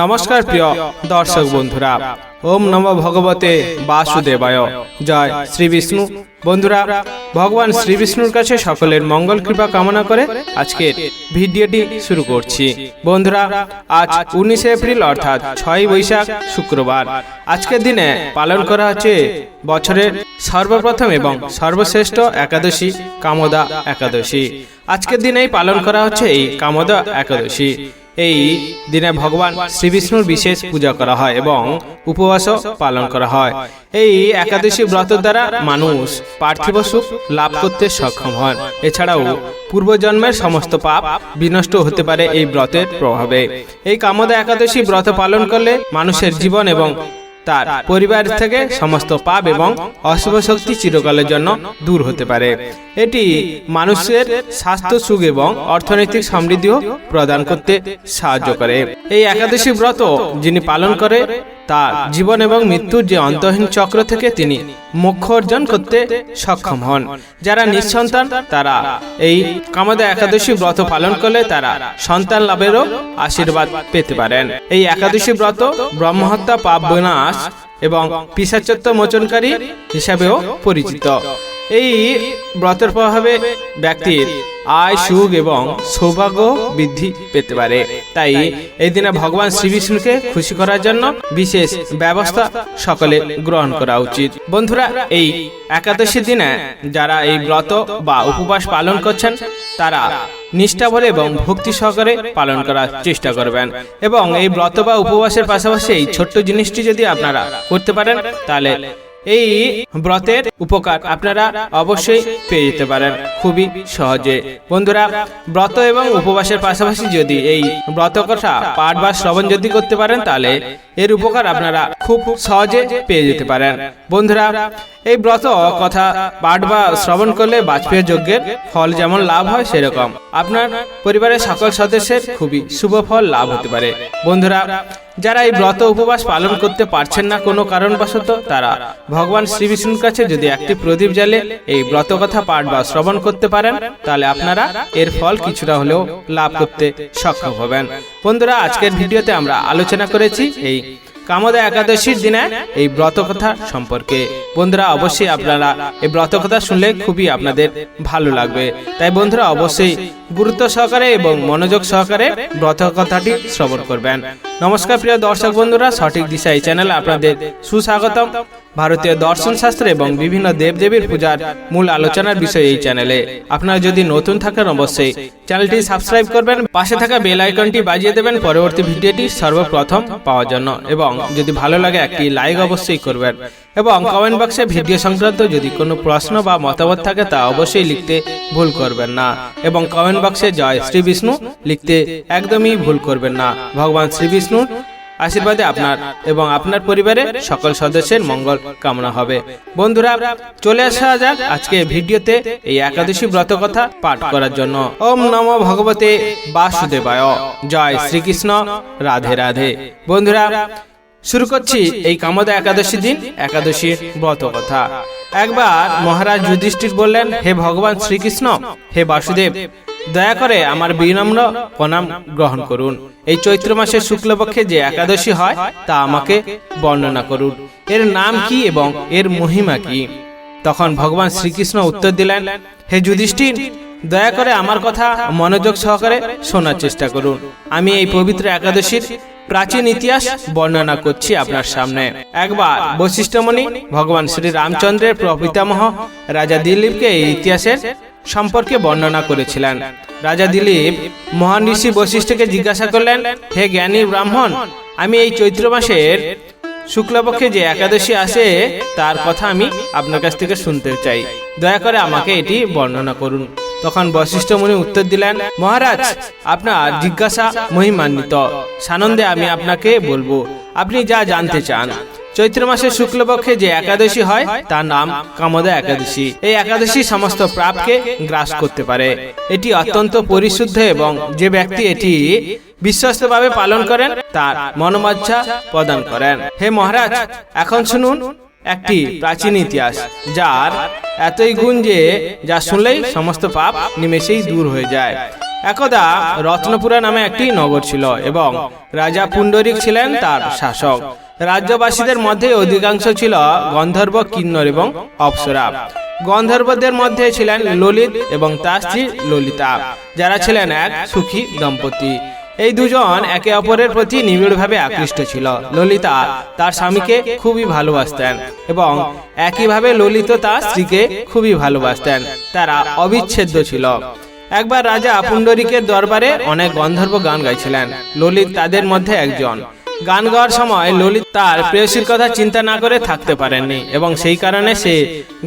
নমস্কার প্রিয় দর্শক বন্ধুরা। ওম নম ভগবতে বাসুদেবায়। জয় শ্রী বিষ্ণু। বন্ধুরা, ভগবান শ্রী বিষ্ণুর কাছে সকলের মঙ্গল কৃপা কামনা করে আজকের ভিডিওটি শুরু করছি। বন্ধুরা, আজ উনিশে এপ্রিল অর্থাৎ ছয় বৈশাখ শুক্রবার। আজকের দিনে পালন করা হচ্ছে বছরের সর্বপ্রথম এবং সর্বশ্রেষ্ঠ একাদশী, কামদা একাদশী। আজকের দিনেই পালন করা হচ্ছে এই কামদা একাদশী। এই দিনে ভগবান শ্রীবিষ্ণুর বিশেষ পূজা করা হয় এবং উপবাসও পালন করা হয়। এই একাদশী ব্রত দ্বারা মানুষ পার্থিব সুখ লাভ করতে সক্ষম হন। এছাড়াও পূর্বজন্মের সমস্ত পাপ বিনষ্ট হতে পারে এই ব্রতের প্রভাবে। এই কামদা একাদশী ব্রত পালন করলে মানুষের জীবন এবং তার পরিবার থেকে সমস্ত পাপ এবং অশুভ শক্তি চিরকালের জন্য দূর হতে পারে। এটি মানুষের স্বাস্থ্য সুখ এবং অর্থনৈতিক সমৃদ্ধিও প্রদান করতে সাহায্য করে। এই একাদশী ব্রত যিনি পালন করে তার জীবন এবং মৃত্যুর যে অন্তহীন চক্র থেকে তিনি মোক্ষ অর্জন করতে সক্ষম হন। যারা নিঃসন্তান, তারা এই কামদা একাদশী ব্রত পালন করলে তারা সন্তান লাভেরও আশীর্বাদ পেতে পারেন। এই একাদশী ব্রত ব্রহ্মহত্যা, পাপ বিনাশ এবং পিসাচত্ব মোচনকারী হিসাবেও পরিচিত। এই ব্রতের প্রভাবে ব্যক্তির আয়, সুখ এবং সৌভাগ্য বৃদ্ধি পেতে পারে। তাই এই দিনে ভগবান শ্রী বিষ্ণুকে খুশি করার জন্য বিশেষ ব্যবস্থা সকলে গ্রহণ করা উচিত। বন্ধুরা, এই একাদশী দিনে যারা এই ব্রত বা উপবাস পালন করছেন, তারা নিষ্ঠাভরে এবং ভক্তি সহকারে পালন করার চেষ্টা করবেন। এবং এই ব্রত বা উপবাসের পাশাপাশি এই ছোট্ট জিনিসটি যদি আপনারা করতে পারেন, তাহলে এই ব্রতের উপকার আপনারা অবশ্যই পেয়ে যেতে পারেন। খুবই সহজে। বন্ধুরা, ব্রত এবং উপবাসের পাশাপাশি যদি এই ব্রত কথা পাঠ বা শ্রবণ যদি করতে পারেন, তাহলে এর উপকার আপনারা খুব সহজে পেয়ে যেতে পারেন। বন্ধুরা, এই ব্রত কথা পাঠ বা শ্রবণ করলে বাজপেয়ী যজ্ঞের ফল যেমন লাভ হয়, সেরকম। আপনার পরিবারের সকল সদস্যের খুবই শুভ ফল লাভ হতে পারে। বন্ধুরা যারা এই ব্রত উপবাস পালন করতে পারছেন না কোনো কারণবশত তারা ভগবান শ্রীবিষ্ণুর কাছে যদি একটি প্রদীপ জ্বালে এই ব্রত কথা পাঠ বা শ্রবণ করতে পারেন, তাহলে আপনারা এর ফল কিছুটা হলেও লাভ করতে সক্ষম হবেন। বন্ধুরা, আজকের ভিডিওতে আমরা আলোচনা করেছি এই কামদা একাদশীর দিনে এই ব্রত কথা সম্পর্কে। বন্ধুরা, অবশ্যই আপনারা এই ব্রত কথা শুনলে খুবই আপনাদের ভালো লাগবে। তাই বন্ধুরা, অবশ্যই গুরুত্ব সহকারে এবং মনোযোগ সহকারে ব্রত কথাটি শ্রবণ করবেন। নমস্কার প্রিয় দর্শক বন্ধুরা, সঠিক দিশা এই চ্যানেলে আপনাদের সুস্বাগতম। ভারতীয় দর্শন শাস্ত্র এবং বিভিন্ন দেবদেবীর পূজার মূল আলোচনার বিষয় এই চ্যানেলে। আপনারা যদি নতুন থাকেন অবশ্যই চ্যানেলটি সাবস্ক্রাইব করবেন, পাশে থাকা বেল আইকনটি বাজিয়ে দেবেন পরবর্তী ভিডিওটি সর্বপ্রথম পাওয়ার জন্য। এবং যদি ভালো লাগে একটি লাইক অবশ্যই করবেন এবং কমেন্ট বক্সে ভিডিও সংক্রান্ত যদি কোনো প্রশ্ন বা মতামত থাকে তা অবশ্যই লিখতে ভুল করবেন না। এবং কমেন্ট বক্সে জয় শ্রী বিষ্ণু লিখতে একদমই ভুল করবেন না। ভগবান শ্রী বিষ্ণুর আশীর্বাদে আপনার এবং আপনার পরিবারের সকল সদস্যের মঙ্গল কামনা হবে। বন্ধুরা, চলে আসা যাক আজকে ভিডিওতে এই একাদশী ব্রত কথা পাঠ করার জন্য। ওম নম ভগবতে বাসুদেবায়। জয় শ্রীকৃষ্ণ। রাধে রাধে। বন্ধুরা, শুরু করছি এই কামদা একাদশী দিন, একাদশীর ব্রত কথা। একবার মহারাজ যুধিষ্ঠির বললেন, হে ভগবান শ্রীকৃষ্ণ, হে বাসুদেব দয়া করে আমার বিনম্র প্রণাম গ্রহণ করুন। এই চৈত্র মাসের শুক্লপক্ষে যে একাদশী হয়, তা আমাকে বর্ণনা করুন। এর নাম কি এবং এর মহিমা কি? তখন ভগবান শ্রীকৃষ্ণ উত্তর দিলেন, হে যুধিষ্ঠির, দয়া করে আমার কথা মনোযোগ সহকারে শোনার চেষ্টা করুন। আমি এই পবিত্র একাদশীর প্রাচীন ইতিহাস বর্ণনা করছি আপনার সামনে। একবার বৈশিষ্ট্যমণি ভগবান শ্রী রামচন্দ্রের প্রপিতামহ রাজা দিলীপকে এই ইতিহাসের সম্পর্কে বর্ণনা করেছিলেন। রাজা দিলীপ মহান ঋষি বৈশিষ্ট্যকে জিজ্ঞাসা করলেন, হে জ্ঞানী ব্রাহ্মণ, আমি এই চৈত্র মাসের শুক্লপক্ষে যে একাদশী আসে, তার কথা আমি আপনার কাছ থেকে শুনতে চাই। দয়া করে আমাকে এটি বর্ণনা করুন। তখন বশিষ্ঠ মুনি উত্তর দিলেন, মহারাজ, আপনার জিজ্ঞাসা মহিমান্বিত। সানন্দে আমি আপনাকে বলব। আপনি যা জানতে চান চৈত্র মাসের শুক্লপক্ষে যে একাদশী হয়, তার নাম কামদা একাদশী। এই একাদশী সমস্ত প্রাপকে গ্রাস করতে পারে। এটি অত্যন্ত পরিশুদ্ধ এবং যে ব্যক্তি এটি বিশ্বস্তভাবে পালন করেন, তার মনোমাচ্ছা প্রদান করেন। হে মহারাজ, এখন শুনুন একটি প্রাচীন ইতিহাস, যার এতই গুণ যে, যা শুনলেই সমস্ত পাপ নিমেষেই দূর হয়ে যায়। একদা রত্নপুরা নামে একটি নগর ছিল এবং রাজা পুণ্ডরিক ছিলেন তার শাসক। রাজ্যবাসীদের মধ্যে অধিকাংশ ছিল গন্ধর্ব কিন্নর এবং অপ্সরা। গন্ধর্বদের মধ্যে ছিলেন ললিত এবং তার স্ত্রী ললিতা। যারা ছিলেন এক সুখী দম্পতি। এই দুজন একে অপরের প্রতি নিবিড়ভাবে আকৃষ্ট ছিল। ললিতা তার স্বামীকে খুবই ভালোবাসতেন এবং একইভাবে ললিত তার স্ত্রীকে খুবই ভালোবাসতেন। তারা অবিচ্ছেদ্য ছিল। একবার রাজা পুণ্ডরিকের দরবারে অনেক গন্ধর্ব গান গাইছিলেন। ললিত তাদের মধ্যে একজন। গান গাওয়ার সময় ললিত তার প্রেয়সীর কথা চিন্তা না করে থাকতে পারেননি এবং সেই কারণে সে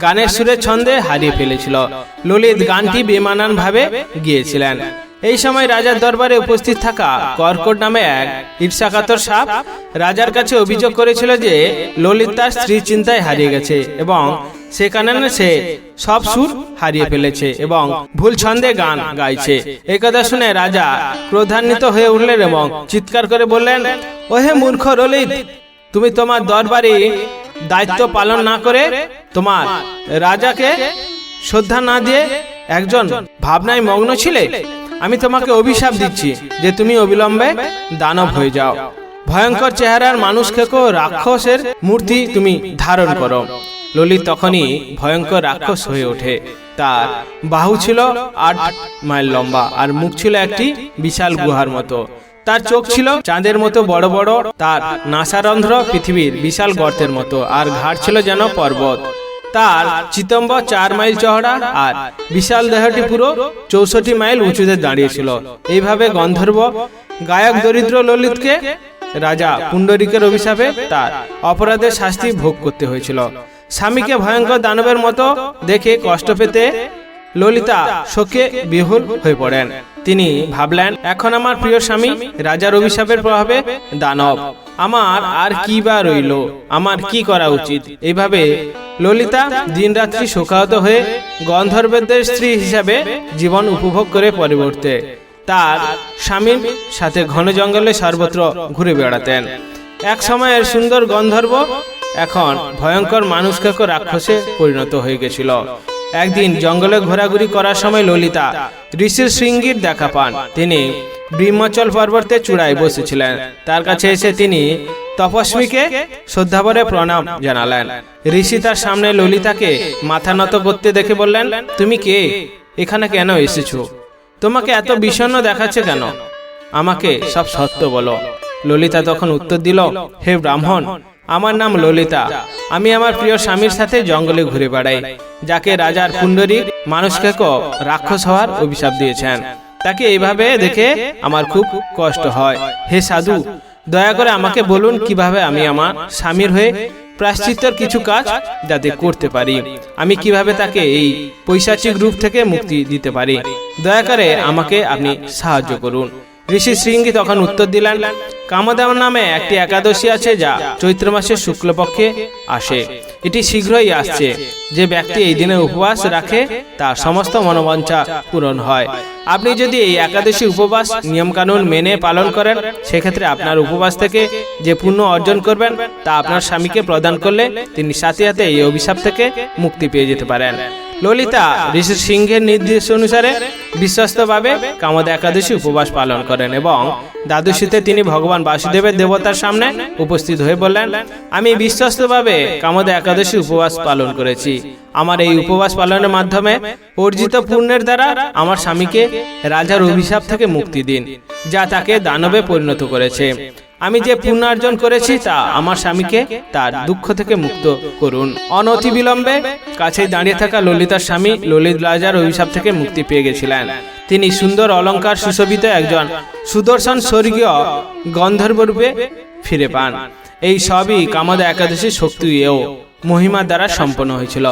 গানের সুরের ছন্দে হারিয়ে ফেলেছিল। ললিত গানটি বেমানান ভাবে গিয়েছিলেন। এই সময় রাজার দরবারে উপস্থিত থাকা কর্কট নামে এক ঈর্ষাকাতর সাপ রাজার কাছে অভিযোগ করেছিল যে ললিত তার স্ত্রীর চিন্তায় হারিয়ে গেছে এবং সে কারণে সে সব সুর হারিয়ে ফেলেছে এবং ভুল ছন্দে গান গাইছে। এই কথা শুনে রাজা ক্রোধান্বিত হয়ে উঠলেন এবং চিৎকার করে বললেন ওহে মূর্খ ললিত তুমি তোমার দরবারে দায়িত্ব পালন না করে তোমার রাজাকে শ্রদ্ধা না দিয়ে একজন ভাবনায় মগ্ন ছিলে? আমি তোমাকে অভিশাপ দিচ্ছি যে তুমি অবিলম্বে দানব হয়ে যাও। ভয়ঙ্কর চেহারার মানুষ খেকো রাক্ষসের মূর্তি তুমি ধারণ করো। ললিত তখনই ভয়ঙ্কর রাক্ষস হয়ে ওঠে। তার বাহু ছিল আট মাইল লম্বা আর মুখ ছিল একটি বিশাল গুহার মতো। তার চোখ ছিল চাঁদের মতো বড় বড়। তার নাসারন্ধ্র পৃথিবীর বিশাল গর্তের মতো আর ঘাট ছিল যেন পর্বত। তার চিতম্ব চার মাইল চওড়া আর বিশাল দেহটি পুরো চৌষট্টি মাইল উঁচুতে দাঁড়িয়েছিল। এইভাবে গন্ধর্ব গায়ক দরিদ্র ললিতকে রাজা পুণ্ডরিকের অভিশাপে তার অপরাধের শাস্তি ভোগ করতে হয়েছিল। স্বামীকে ভয়ঙ্কর দানবের মতো দেখে কষ্ট পেতে ললিতা শোকে বিহুল হয়ে পড়েন। তিনি ভাবলেন এখন আমার প্রিয় স্বামী রাজার অভিশাপের প্রভাবে দানব। আমার আর কি বা রইল? আমার কি করা উচিত? এইভাবে ললিতা দিনরাত্রি শোকাহত হয়ে গন্ধর্বদের স্ত্রী হিসাবে জীবন উপভোগ করে পরিবর্তে। তার স্বামীর সাথে ঘন জঙ্গলে সর্বত্র ঘুরে বেড়াতেন। এক সময়ের সুন্দর গন্ধর্ব এখন ভয়ঙ্কর মানুষকে রাক্ষসে পরিণত হয়ে গেছিল। একদিন জঙ্গলে ঘোরাঘুরি করার সময় ললিতা ঋষির শৃঙ্গির দেখা পান। তিনি ব্রহ্মচল পর্বতের চূড়ায় বসেছিলেন। তার কাছে এসে তিনি তপস্বীকে শ্রদ্ধাভরে প্রণাম জানালেন। ঋষি তার সামনে ললিতাকে মাথা নত করতে দেখে বললেন, তুমি কে? এখানে কেন এসেছ? তোমাকে এত বিষণ্ণ দেখাচ্ছে কেন? আমাকে সব সত্য বলো। ললিতা তখন উত্তর দিল, হে ব্রাহ্মণ আমার নাম ললিতা। আমি আমার প্রিয় স্বামীর সাথে জঙ্গলে ঘুরে বেড়াই, যাকে রাজার পুণ্ডরীর মানুষকে রাক্ষস হওয়ার অভিশাপ দিয়েছেন। তাকে এইভাবে দেখে আমার খুব কষ্ট হয়। হে সাধু, দয়া করে আমাকে বলুন কীভাবে আমি আমার স্বামীর হয়ে প্রাশ্চিত্যর কিছু কাজ যাতে করতে পারি? আমি কীভাবে তাকে এই পৈশাচিক রূপ থেকে মুক্তি দিতে পারি? দয়া করে আমাকে আপনি সাহায্য করুন। ঋষি শৃঙ্গি তখন উত্তর দিলেন কামদেব নামে একটি একাদশী আছে যা চৈত্র মাসের শুক্লপক্ষে আসে। এটি শীঘ্রই আসছে। যে ব্যক্তি এই দিনে উপবাস রাখে, তার সমস্ত মনোবাঞ্ছা পূরণ হয়। আপনি যদি এই একাদশী উপবাস, নিয়মকানুন মেনে পালন করেন, সেক্ষেত্রে আপনার উপবাস থেকে যে পুণ্য অর্জন করবেন, তা আপনার স্বামীকে প্রদান করলে তিনি সাথে সাথে এই অভিশাপ থেকে মুক্তি পেয়ে যেতে পারেন। ললিতা ঋষি সিংহের নির্দেশ অনুসারে বিশ্বস্তভাবে কামদ একাদশী উপবাস পালন করেন এবং দ্বাদশীতে তিনি ভগবান বাসুদেবের দেবতার সামনে উপস্থিত হয়ে বললেন, আমি বিশ্বস্তভাবে কামদে একাদশী উপবাস পালন করেছি। আমার এই উপবাস পালনের মাধ্যমে অর্জিত পুণ্যের দ্বারা আমার স্বামীকে রাজার অভিশাপ থেকে মুক্তি দিন, যা তাকে দানবে পরিণত করেছে। আমি যে পুণ্যার্জন করেছি তা আমার স্বামীকে তার দুঃখ থেকে মুক্ত করুন। অনতি বিলম্বে কাছেই দাঁড়িয়ে থাকা ললিতার স্বামী ললিত রাজার অভিশাপ থেকে মুক্তি পেয়ে গেছিলেন। তিনি সুন্দর অলংকার সুশোভিত একজন সুদর্শন স্বর্গীয় গন্ধর্ব রূপে ফিরে পান। এই সবই কামদা একাদশী শক্তি ও মহিমা দ্বারা সম্পন্ন হয়েছিল।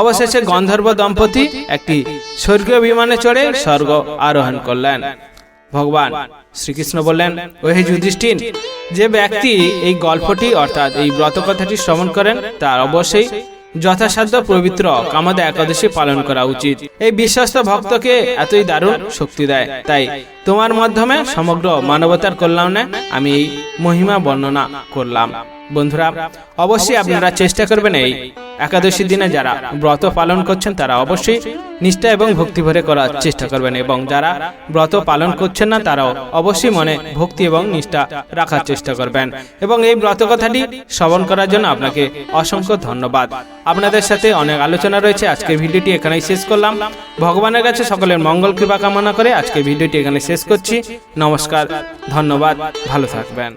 অবশেষে গন্ধর্ব দম্পতি একটি স্বর্গীয় বিমানে চড়ে স্বর্গ আরোহণ করলেন। ভগবান শ্রীকৃষ্ণ বললেন, ওহে যুধিষ্ঠির, যে ব্যক্তি এই গল্পটি অর্থাৎ এই ব্রত কথাটি শ্রবণ করেন, তার অবশ্যই যথাসাধ্য পবিত্র কামাদা একাদশী পালন করা উচিত। এই বিশ্বস্ত ভক্তকে এতই দারুণ শক্তি দেয়। তাই তোমার মাধ্যমে সমগ্র মানবতার কল্যাণে আমি এই মহিমা বর্ণনা করলাম। বন্ধুরা, অবশ্যই আপনারা চেষ্টা করবেন এই একাদশী দিনে যারা ব্রত পালন করছেন, তারা অবশ্যই নিষ্ঠা এবং ভক্তি ভরে করার চেষ্টা করবেন এবং যারা ব্রত পালন করছেন না, তারাও অবশ্যই মনে ভক্তি এবং নিষ্ঠা রাখার চেষ্টা করবেন। এবং এই ব্রত কথাটি শ্রবণ করার জন্য আপনাকে অসংখ্য ধন্যবাদ। আপনাদের সাথে অনেক আলোচনা রয়েছে, আজকের ভিডিওটি এখানেই শেষ করলাম। ভগবানের কাছে সকলের মঙ্গল কৃপা কামনা করে আজকের ভিডিওটি এখানে শেষ করছি। নমস্কার, ধন্যবাদ, ভালো থাকবেন।